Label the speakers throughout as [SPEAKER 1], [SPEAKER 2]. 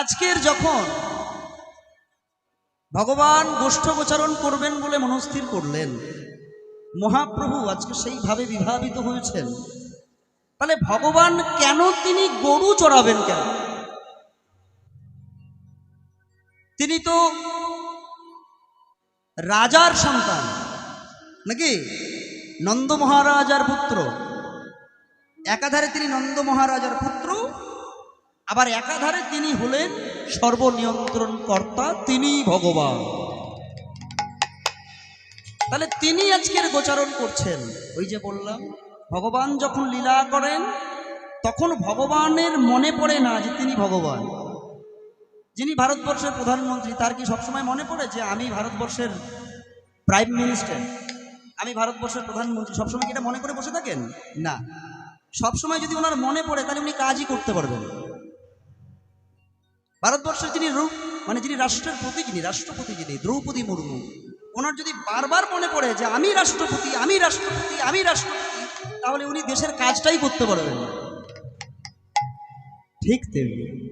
[SPEAKER 1] আজকের যখন ভগবান গোষ্ঠগোচারণ করবেন বলে মনস্থির করলেন, মহাপ্রভু আজকে সেইভাবে বিভাবিত হয়েছেন। তাহলে ভগবান কেন তিনি গরু চড়াবেন কেন? তিনি তো রাজার সন্তান, নাকি? নন্দ মহারাজার পুত্র। একাধারে তিনি নন্দ মহারাজার পুত্র আবার একাধারে তিনি হলেন সর্বনিয়ন্ত্রণ কর্তা তিনি ভগবান। তাহলে তিনি আজকের গোচারণ করছেন। ওই যে বললাম, ভগবান যখন লীলা করেন, তখন ভগবানের মনে পড়ে না যে তিনি ভগবান। যিনি ভারতবর্ষের প্রধানমন্ত্রী, তার কি সবসময় মনে পড়ে যে আমি ভারতবর্ষের প্রাইম মিনিস্টার? আমি ভারতবর্ষের প্রধানমন্ত্রী, সবসময় কি এটা মনে করে বসে থাকেন? না। সবসময় যদি ওনার মনে পড়ে, তাহলে উনি কাজই করতে পারবেন ভারতবর্ষের যিনি রূপ মানে যিনি রাষ্ট্রের প্রতি যিনি, রাষ্ট্রপতি যিনি, দ্রৌপদী মুর্মু, ওনার যদি বারবার মনে পড়ে যে আমি রাষ্ট্রপতি আমি রাষ্ট্রপতি আমি রাষ্ট্রপতি, তাহলে উনি দেশের কাজটাই করতে পারবেন না। ঠিক তেমনি।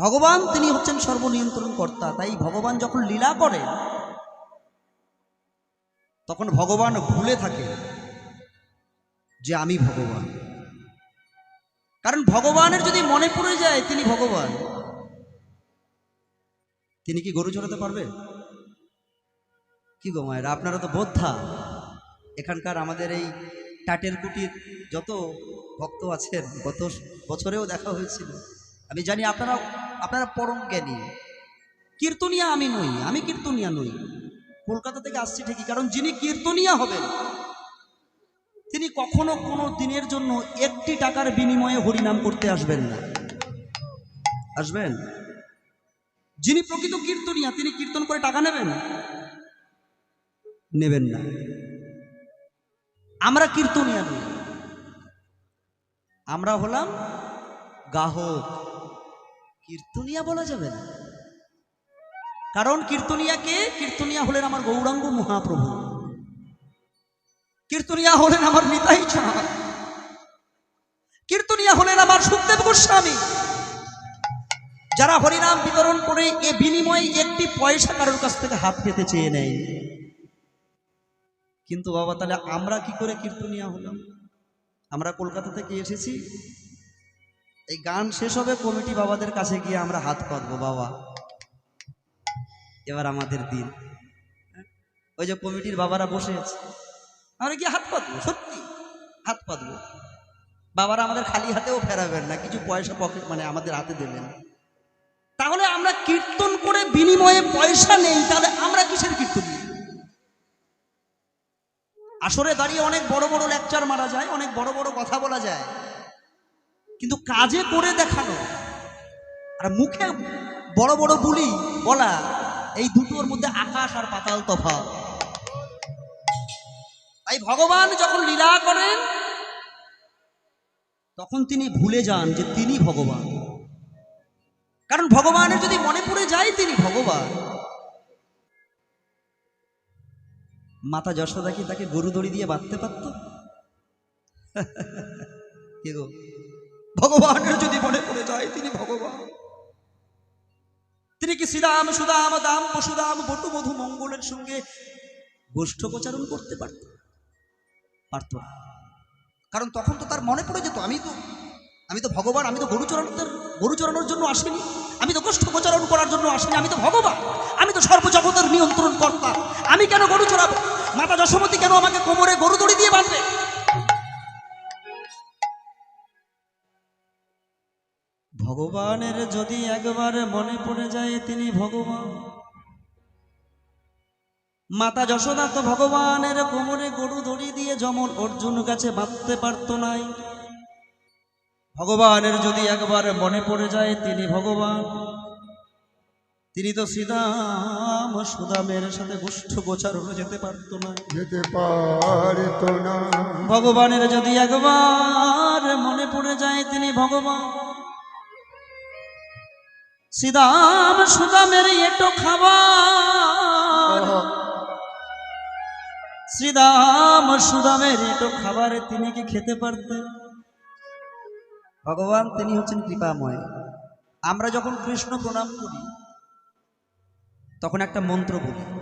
[SPEAKER 1] ভগবান তিনি হচ্ছেন সর্বনিয়ন্ত্রণ কর্তা, তাই ভগবান যখন লীলা করেন তখন ভগবান ভুলে থাকে যে আমি ভগবান। কারণ ভগবানের যদি মনে পড়ে যায়, তিনি ভগবান। তিনি কি গরু চড়াতে পারবেন কি গো মায়েরা, আপনারা তো বোদ্ধা। এখানকার আমাদের এই টাটের কুটির যত ভক্ত আছেন, গত বছরেও দেখা হয়েছিল। আমি জানি আপনারা আপনারা পরম জ্ঞানী। কীর্তনিয়া আমি নই, আমি কীর্তনিয়া নই। কলকাতা থেকে আসছি ঠিকই, কারণ যিনি কীর্তনিয়া হবেন, তিনি কখনো কোনো দিনের জন্য একটি টাকার বিনিময়ে হরিনাম করতে আসবেন না। আসবেন? যিনি প্রকৃত কীর্তনিয়া, তিনি কীর্তন করে টাকা নেবেন? নেবেন না। আমরা কীর্তনিয়া আমরা হলাম গাহক। কীর্তনিয়া বলা যাবে না। কারণ কীর্তনিয়াকে, কীর্তনিয়া হলেন আমার গৌরাঙ্গ মহাপ্রভু। কীর্তনিয়া হলেন আমার নিতাই চাঁদ। কীর্তনিয়া হলেন আমার সুখদেব গোস্বামী। যারা হরিনাম বিতরণ করে এ বিনিময়ে একটি পয়সা কারোর কাছ থেকে হাত পেতে চেয়ে নেয়। কিন্তু বাবা, তাহলে আমরা কি করে কীর্তনিয়া হলাম? আমরা কলকাতা থেকে এসেছি। এই গান শেষ হবে, কমিটি বাবাদের কাছে গিয়ে আমরা হাত পাতবো, বাবা। এবার আমাদের দিন? ওই যে কমিটির বাবারা বসে আছে। আমরা গিয়ে হাত পাতবো, সত্যি। হাত পাতবো। বাবারা আমাদের খালি হাতেও ফেরাবেন না, কিছু পয়সা পকেট মানে আমাদের হাতে দেবেন। কীর্তন করে বিনিময়ে পয়সা নেই, তাহলে আমরা কিসের কীর্তন? আসরে দাঁড়িয়ে অনেক বড় বড় লেকচার মারা যায়, অনেক বড় বড় কথা বলা যায়। কিন্তু কাজে করে দেখানো, আর মুখে বড় বড় বুলি বলা, এই দুটোর মধ্যে আকাশ আর পাতাল তফা তাই ভগবান যখন লীলা করেন, তখন তিনি ভুলে যান যে তিনি ভগবান। কারণ ভগবানের যদি মনে পড়ে যায়, তিনি ভগবান। মাতা যশোদা কি তাকে গরু দড়ি দিয়ে বাঁধতে পারত? ভগবানের যদি মনে পড়ে যায়, তিনি ভগবান। তিনি কি শ্রীরাম, সুদাম, দাম, পশুদাম, বটু, মধু, মঙ্গলের সঙ্গে গোষ্ঠোপচারণ করতে পারত? পারত কারণ তখন তো তার মনে পড়ে যেত আমি তো আমি তো ভগবান, আমি তো গরু চড়ানোর গরু চড়ানোর জন্য আসিনি। আমি তো গোষ্ঠোপচারণ করার জন্য আসিনি। আমি তো ভগবান, আমি তো সর্বজগতের নিয়ন্ত্রণ কর্তা। আমি কেন গরু চড়াবো মাতা যশোমতী কেন আমাকে কোমরে গরু দড়ি দিয়ে বাঁধবে? ভগবানের যদি একবার মনে পড়ে যায় তিনি ভগবান। মাতা যশোদা তো ভগবানের কোমরে গরু দড়ি দিয়ে যেমন অর্জুন কাছে বাঁধতে পারত নাই। ভগবানের যদি একবার মনে পড়ে যায় তিনি ভগবান। তিনি তো শ্রীদাম সুদামের সাথে গোষ্ঠ হয়ে যেতে পারত না।
[SPEAKER 2] যেতে পারত না।
[SPEAKER 1] ভগবানের যদি একবার মনে পড়ে যায় তিনি ভগবান। শ্রীদাম সুদামের এটো খাবার। শ্রীদাম সুদামের এটো খাবারে তিনি কি খেতে পারতেন? ভগবান তিনি হচ্ছেন কৃপাময়। আমরা যখন কৃষ্ণ প্রণাম করি, তখন একটা মন্ত্র বলি।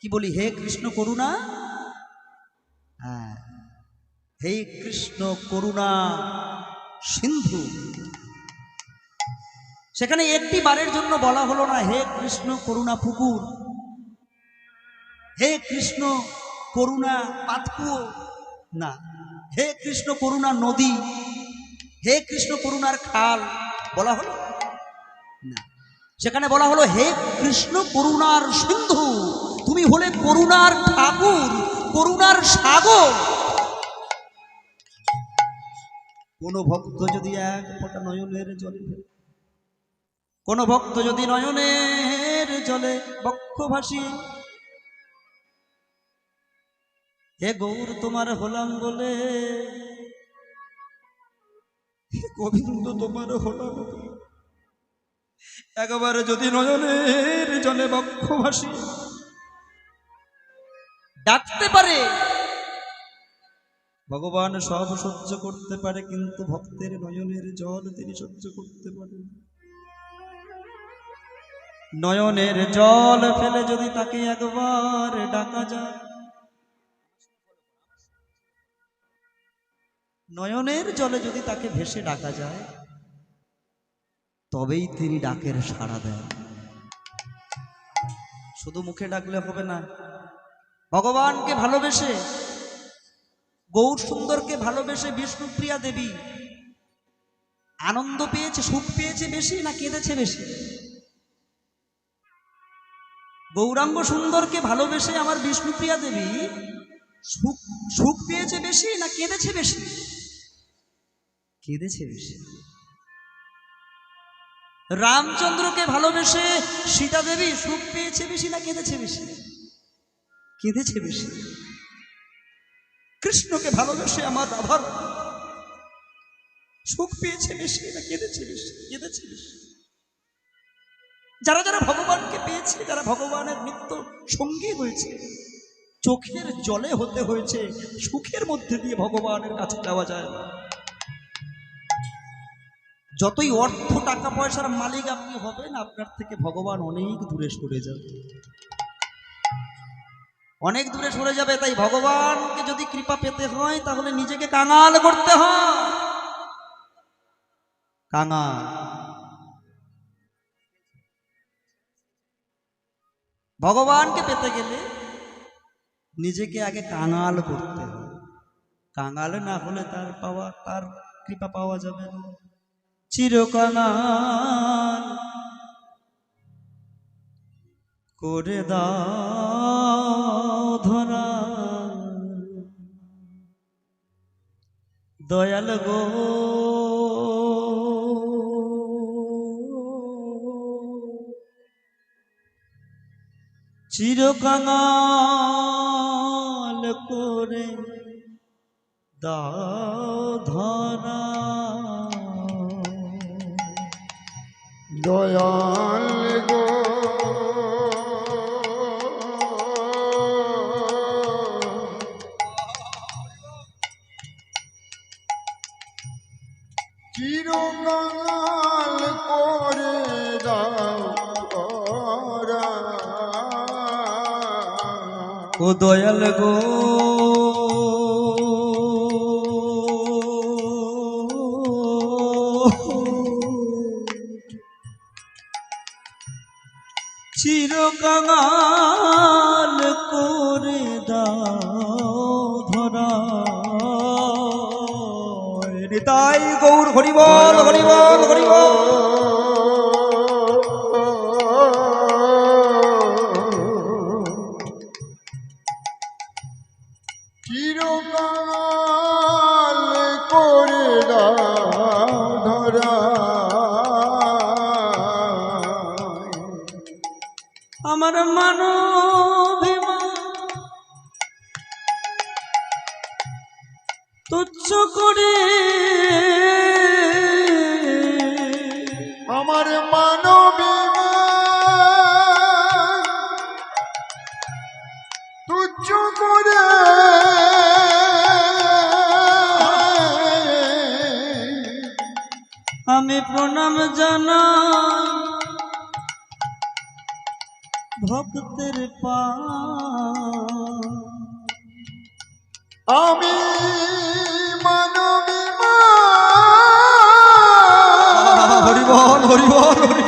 [SPEAKER 1] কি বলি? হে কৃষ্ণ করুণা। হ্যাঁ। হে কৃষ্ণ করুণা সিন্ধু। সেখানে একটি বারের জন্য বলা হলো না, হে কৃষ্ণ করুণা পুকুর। হে কৃষ্ণ করুণা পাতকুয়ো। না। হে কৃষ্ণ করুণা নদী। হে কৃষ্ণ করুণার খাল, বলা হলো? না। সেখানে বলা হলো, হে কৃষ্ণ করুণার সিন্ধু, তুমি হলে করুণার ঠাকুর, করুণার সাগর। কোন ভক্ত যদি এক ফোঁটা নয়নের জলে কোন ভক্ত যদি নয়নের জলে বক্ষ ভাসিয়ে, হে গৌর তোমার হলাম বলে গোবিন্দ তোমার হলাম। একবারে যদি নয়নের জলে বক্ষ ভাসি ডাকতে পারে ভগবান সব সহ্য করতে পারে কিন্তু ভক্তের নয়নের জল তিনি সহ্য করতে পারেন নয়নের জল ফেলে যদি তাকে একবার ডাকা যায় নয়নের জলে যদি তাকে ভেসে ডাকা যায়, তবেই তিনি ডাকের সাড়া দেন। শুধু মুখে ডাকলে হবে না, ভগবানকে ভালোবেসে, গৌর সুন্দরকে ভালোবেসে বিষ্ণুপ্রিয়া দেবী, আনন্দ পেয়েছে, সুখ পেয়েছে বেশি না কেঁদেছে বেশি? গৌরাঙ্গ সুন্দরকে ভালোবেসে আমার বিষ্ণুপ্রিয়া দেবী, সুখ সুখ পেয়েছে বেশি না কেঁদেছে বেশি? কেঁদেছে বেশি রামচন্দ্রকে ভালোবেসে সীতা দেবী সুখ পেয়েছে বেশি না কেঁদেছে বেশি কেঁদেছে বেশি কৃষ্ণকে ভালোবেসে আমার রাধার সুখ পেয়েছে বেশি না কেঁদেছে বেশি কেঁদেছে বেশি যারা যারা ভগবানকে পেয়েছে, যারা ভগবানের নিত্য সঙ্গী হয়েছে, চোখের জলে হতে হয়েছে, সুখের মধ্যে দিয়ে ভগবানের কাছে যাওয়া যায় না। যতই অর্থ, টাকা, পয়সার মালিক আপনি হবেন, আপনার থেকে ভগবান অনেক দূরে সরে যাবে। অনেক দূরে সরে যাবে, তাই ভগবানকে যদি কৃপা পেতে হয়, তাহলে নিজেকে কাঙাল করতে হয়। কাঙাল। ভগবানকে পেতে গেলে নিজেকে আগে কাঙাল করতে হবে কাঙাল না হলে তার পাওয়া, তার কৃপা পাওয়া যাবে না। চিরকাঙাল করে দাও ধরা। দয়াল গো। চিরকাঙাল করে দাও ধরা।
[SPEAKER 2] দয়াল গো চিরকাল করে দাও।
[SPEAKER 1] ও দয়াল গো চিরকাল করে দাও ধরা। তাই গৌর হরিবল হরিবল হরিবল। তুচ্ছ করে।
[SPEAKER 2] আমার মানবী তুচ্ছ করে।
[SPEAKER 1] আমি প্রণাম জানা ভক্তের পা।
[SPEAKER 2] আমি
[SPEAKER 1] হরিবল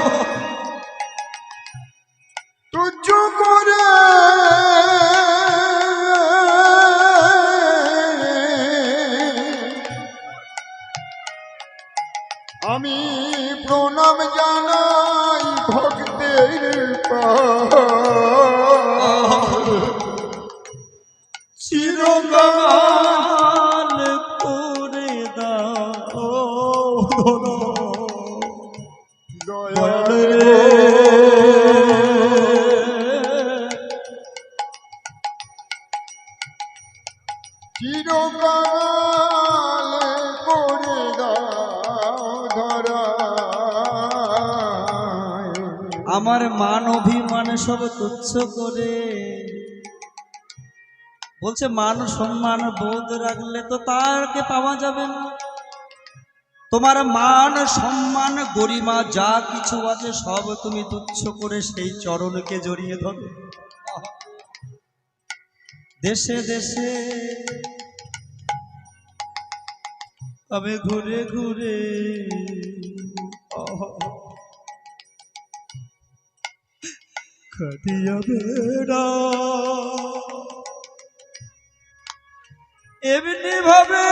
[SPEAKER 1] চিরকাল করে
[SPEAKER 2] ধরা
[SPEAKER 1] আমার মান অভিমান সব তুচ্ছ করে। বলছে, মান সম্মান বোধ রাখলে তো তারকে পাওয়া যাবে না। তোমার মান, সম্মান, গরিমা যা কিছু আছে সব তুমি তুচ্ছ করে সেই চরণকে জড়িয়ে ধরো। দেশে দেশে। আমি ঘুরে ঘুরে। এমনি ভাবে।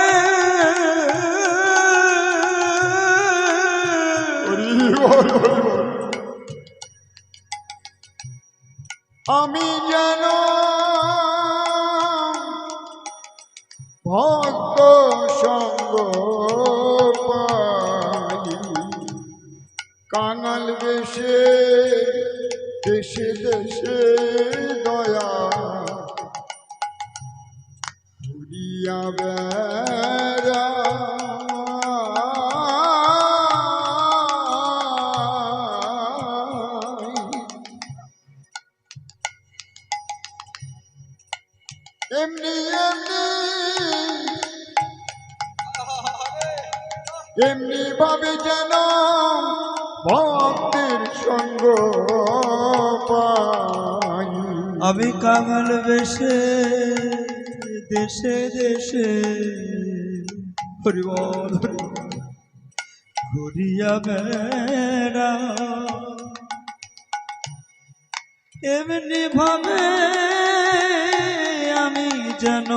[SPEAKER 2] আমি যেন ভক্ত সঙ্গ পাই। কাঙাল বেশে দেশে দেশে এমনি ভাবে যেন ভক্তের সঙ্গ
[SPEAKER 1] আমি কাঙাল বেশে, দেশে দেশে হরিবল। ঘুরিয়া বেড়া এমনি ভাবে আমি যেন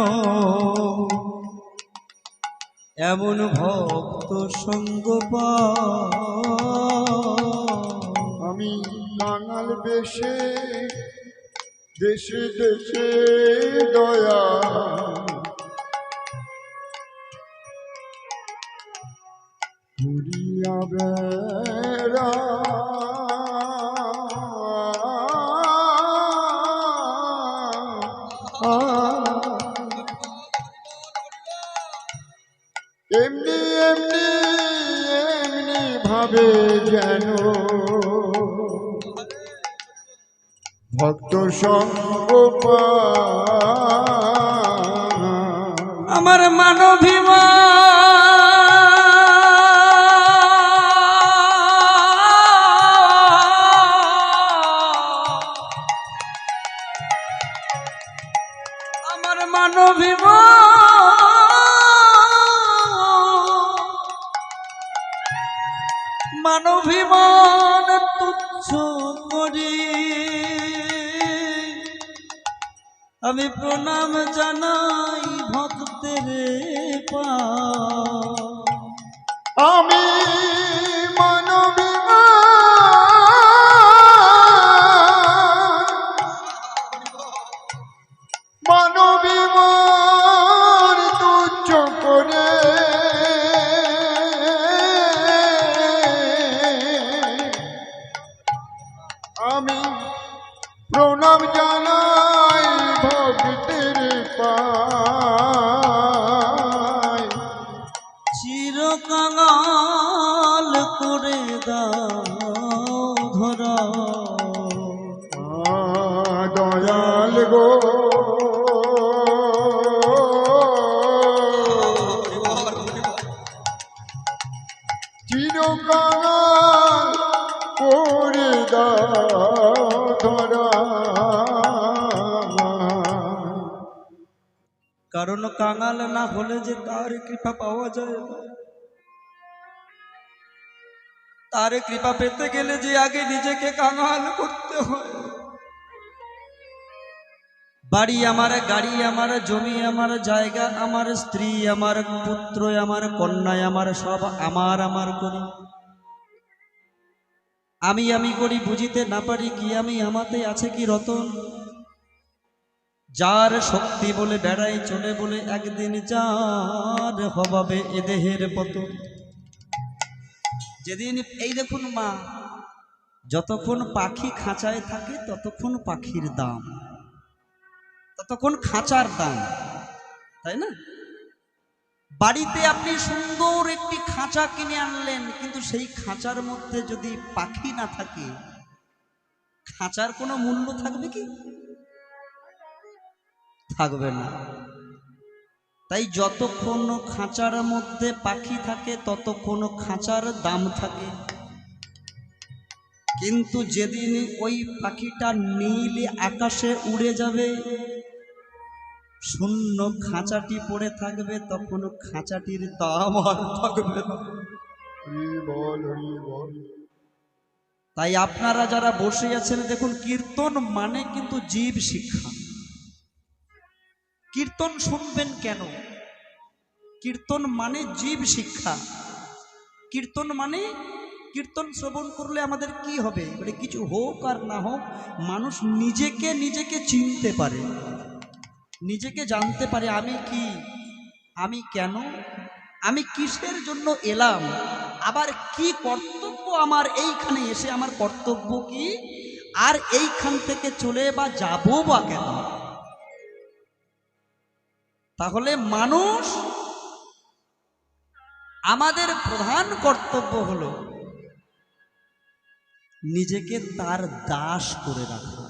[SPEAKER 1] এমন ভক্ত সঙ্গ
[SPEAKER 2] আমি বাঙাল বেশে দেশে দেশে দয়া। সঙ্গ।
[SPEAKER 1] আমার মানবিমা আমার আমি প্রণাম জানাই ভক্তের পা।
[SPEAKER 2] আমি
[SPEAKER 1] চিরকাল করে দাও ধরা।
[SPEAKER 2] দয়াল গো। চিরকাল ধরা।
[SPEAKER 1] কারণ কাঙাল না হলে যে তার কৃপা পাওয়া যায়? না। তার কৃপা পেতে গেলে যে আগে নিজেকে কাঙাল করতে হয়। বাড়ি আমার, গাড়ি আমার, জমি আমার, জায়গা আমার, স্ত্রী আমার, পুত্র আমার, কন্যা আমার, সব আমার আমার করি। আমি আমি করি বুঝিতে না পারি কি আমি আমাতে আছে কি রতন? যার শক্তি বলে বেড়াই চলে বলে একদিন যার হবাবে এ দেহের পতন। যেদিন, এই দেখুন মা, যতক্ষণ পাখি খাঁচায় থাকে, ততক্ষণ পাখির দাম। ততক্ষণ খাঁচার দাম, তাই না? বাড়িতে আপনি সুন্দর একটি খাঁচা কিনে আনলেন, কিন্তু সেই খাঁচার মধ্যে যদি পাখি না থাকে, খাঁচার কোনো মূল্য থাকবে কি? থাকবে না। তাই যতক্ষণ খাঁচার মধ্যে পাখি থাকে, ততক্ষণ খাঁচার দাম থাকে। কিন্তু যেদিন ওই পাখিটা নীল আকাশে উড়ে যাবে, শূন্য খাঁচাটি পড়ে থাকবে, তখন খাঁচাটির দাম আর থাকবে তাই আপনারা যারা বসে আছেন, দেখুন, কীর্তন মানে কিন্তু জীব শিক্ষা। কীর্তন শুনবেন কেন? কীর্তন মানে জীব শিক্ষা। কীর্তন মানে কীর্তন শ্রবণ করলে আমাদের কি হবে? মানে কিছু হোক আর না হোক, মানুষ নিজেকে নিজেকে চিনতে পারে। নিজেকে জানতে পারে, আমি কি? আমি কেন? আমি কিসের জন্য এলাম? আবার কি কর্তব্য আমার এইখানে এসে আমার কর্তব্য কি? আর এইখান থেকে চলে বা যাব বা কেন? তাহলে মানুষ আমাদের প্রধান কর্তব্য হলো নিজেকে তার দাস করে রাখা।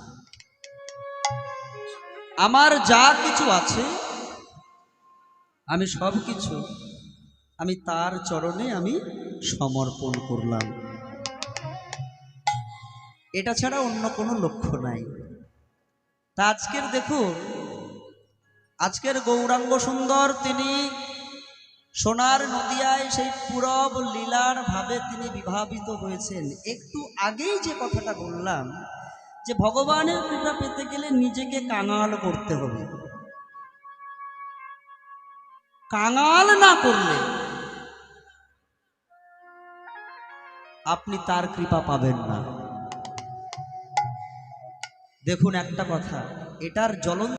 [SPEAKER 1] আমার যা কিছু আছে, আমি সব কিছু, আমি তার চরণে আমি সমর্পণ করলাম। এটা ছাড়া অন্য কোনো লক্ষ্য নাই। তা আজকের দেখুন আজকের গৌরাঙ্গ সুন্দর তিনি সোনার নদিয়ায় সেই পুরব লীলার ভাবে তিনি বিভাবিত হয়েছেন। একটু আগেই যে কথাটা বললাম, যে ভগবানের কৃপা পেতে গেলে নিজেকে কাঙাল করতে হবে। কাঙাল না করলে আপনি তার কৃপা পাবেন না। দেখুন একটা কথা, এটার জ্বলন